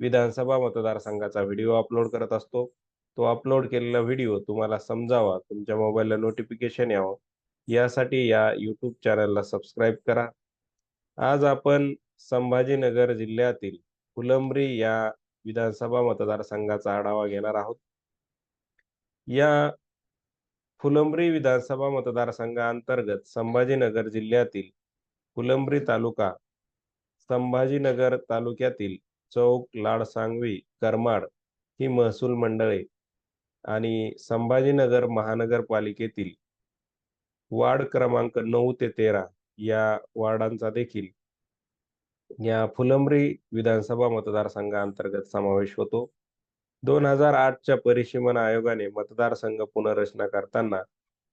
विधानसभा मतदारसंघाचा video upload करत असतो. तो अपलोड केलेला व्हिडिओ तुम्हाला समजावा, तुमच्या मोबाईलला नोटिफिकेशन यावं, यासाठी या यूट्यूब चॅनलला सबस्क्राईब करा. आज आपण संभाजीनगर जिल्ह्यातील फुलंब्री या विधानसभा मतदारसंघाचा आढावा घेणार आहोत. या फुलंब्री विधानसभा मतदारसंघाअंतर्गत संभाजीनगर जिल्ह्यातील फुलंब्री तालुका, संभाजीनगर तालुक्यातील चौक, लाडसांगवी, करमाड ही महसूल मंडळे आणि संभाजीनगर महानगरपालिकेतील वार्ड क्रमांक नऊ ते तेरा या वार्डांचा देखील या फुलंब्री विधानसभा मतदारसंघाअंतर्गत समावेश होतो. दोन हजार आठच्या परिसीमन आयोगाने मतदारसंघ पुनर्रचना करताना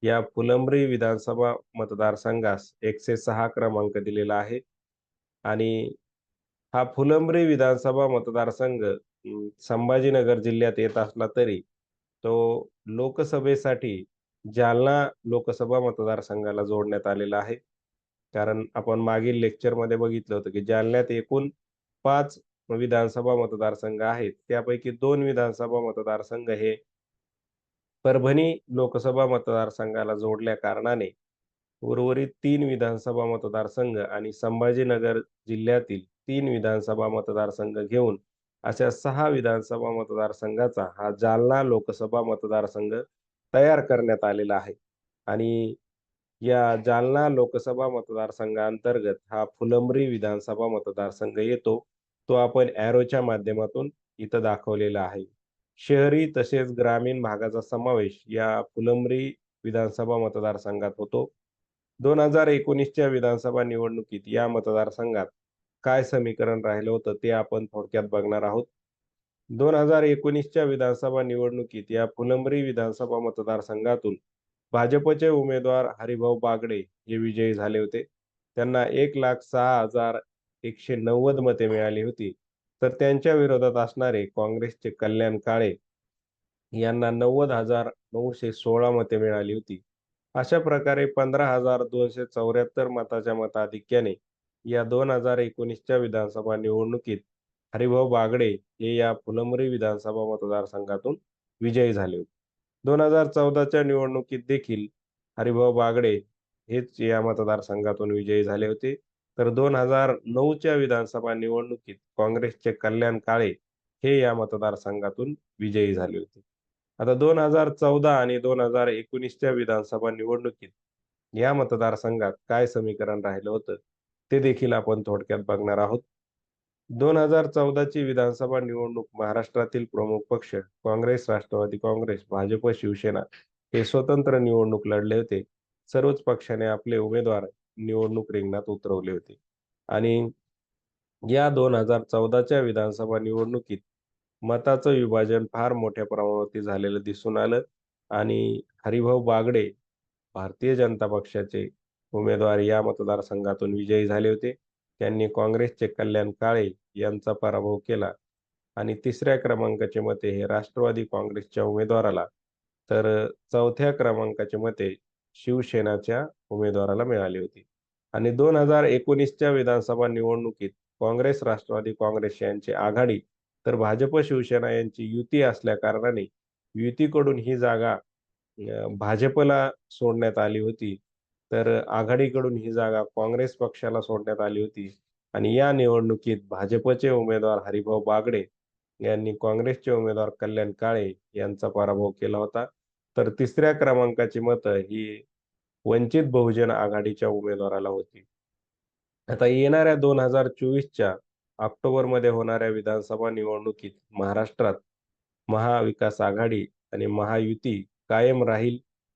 या फुलंब्री विधानसभा मतदारसंघास एकशे सहा क्रमांक दिलेला आहे आणि हा फुलंब्री विधानसभा मतदारसंघ संभाजीनगर जिल्ह्यात येत असला तरी तो लोकसभेसाठी जालना लोकसभा मतदारसंघाला जोडण्यात आलेला आहे. कारण आपण मागील लेक्चरमध्ये बघितलं होतं की जालन्यात एकूण पाच विधानसभा मतदारसंघ आहेत. त्यापैकी दोन विधानसभा मतदारसंघ हे परभणी लोकसभा मतदारसंघाला जोडल्या कारणाने उर्वरित तीन विधानसभा मतदारसंघ आणि संभाजीनगर जिल्ह्यातील तीन विधानसभा मतदारसंघ घेऊन अशा सहा विधानसभा मतदारसंघाचा हा जालना लोकसभा मतदारसंघ तयार करण्यात आलेला आहे आणि या जालना लोकसभा मतदारसंघाअंतर्गत हा फुलंब्री विधानसभा मतदारसंघ येतो. तो आपण ॲरोच्या माध्यमातून इथं दाखवलेला आहे. शहरी तसेच ग्रामीण भागाचा समावेश या फुलंब्री विधानसभा मतदारसंघात होतो. दोन हजार एकोणीसच्या विधानसभा निवडणुकीत या मतदारसंघात काय समीकरण राहिलं होतं ते आपण थोडक्यात बघणार आहोत. दोन हजार एकोणीसच्या विधानसभा निवडणुकीत या फुलंबरी विधानसभा मतदारसंघातून भाजपचे उमेदवार हरिभाऊ बागडे हे विजयी झाले होते. त्यांना एक लाख सहा हजार एकशे नव्वद मते मिळाली होती. तर त्यांच्या विरोधात असणारे काँग्रेसचे कल्याण काळे यांना नव्वद हजार नऊशे सोळा मते मिळाली होती. अशा प्रकारे पंधरा हजार दोनशे चौऱ्याहत्तर मताच्या मताधिक्याने या दोन हजार एकोणीसच्या विधानसभा निवडणुकीत हरिभाऊ बागडे हे या फुलंबरी विधानसभा मतदारसंघातून विजयी झाले होते. दोन हजार चौदाच्या निवडणुकीत देखील हरिभाऊ बागडे हेच या मतदारसंघातून विजयी झाले होते. तर दोन हजार नऊच्या विधानसभा निवडणुकीत काँग्रेसचे कल्याण काळे हे या मतदारसंघातून विजयी झाले होते. आता दोन हजार चौदा आणि दोन हजार एकोणीसच्या विधानसभा निवडणुकीत या मतदारसंघात काय समीकरण राहिलं होतं ते देखील आपण थोडक्यात बघणार आहोत. दोन हजार चौदाची विधानसभा निवडणूक महाराष्ट्रातील प्रमुख पक्ष काँग्रेस, राष्ट्रवादी काँग्रेस, भाजप, शिवसेना हे स्वतंत्र निवडणूक लढले होते. सर्वच पक्षाने आपले उमेदवार निवडणूक रिंगणात उतरवले होते आणि या दोन हजार चौदाच्या विधानसभा निवडणुकीत मताचं विभाजन फार मोठ्या प्रमाणावरती झालेलं दिसून आलं आणि हरिभाऊ बागडे भारतीय जनता पक्षाचे उमेदवार या मतदारसंघातून विजयी झाले होते. त्यांनी काँग्रेसचे कल्याण काळे यांचा पराभव केला आणि तिसऱ्या क्रमांकाचे मते हे राष्ट्रवादी काँग्रेसच्या उमेदवाराला तर चौथ्या क्रमांकाचे मते शिवसेनाच्या उमेदवाराला मिळाली होती आणि दोन हजार एकोणीसच्या विधानसभा निवडणुकीत काँग्रेस, राष्ट्रवादी काँग्रेस यांची आघाडी तर भाजप, शिवसेना यांची युती असल्या कारणाने युतीकडून ही जागा भाजपला सोडण्यात आली होती. तर आघाडीकडून ही जागा काँग्रेस पक्षाला सोडण्यात आली होती आणि या निवडणुकीत भाजपचे उमेदवार हरिभाऊ बागडे यांनी काँग्रेसचे उमेदवार कल्याण काळे यांचा पराभव केला होता. तर तिसऱ्या क्रमांकाची मतं ही वंचित बहुजन आघाडीच्या उमेदवाराला होती. आता येणाऱ्या दोन हजार चोवीसच्या ऑक्टोबरमध्ये होणाऱ्या विधानसभा निवडणुकीत महाराष्ट्रात महाविकास आघाडी आणि महायुती कायम राहील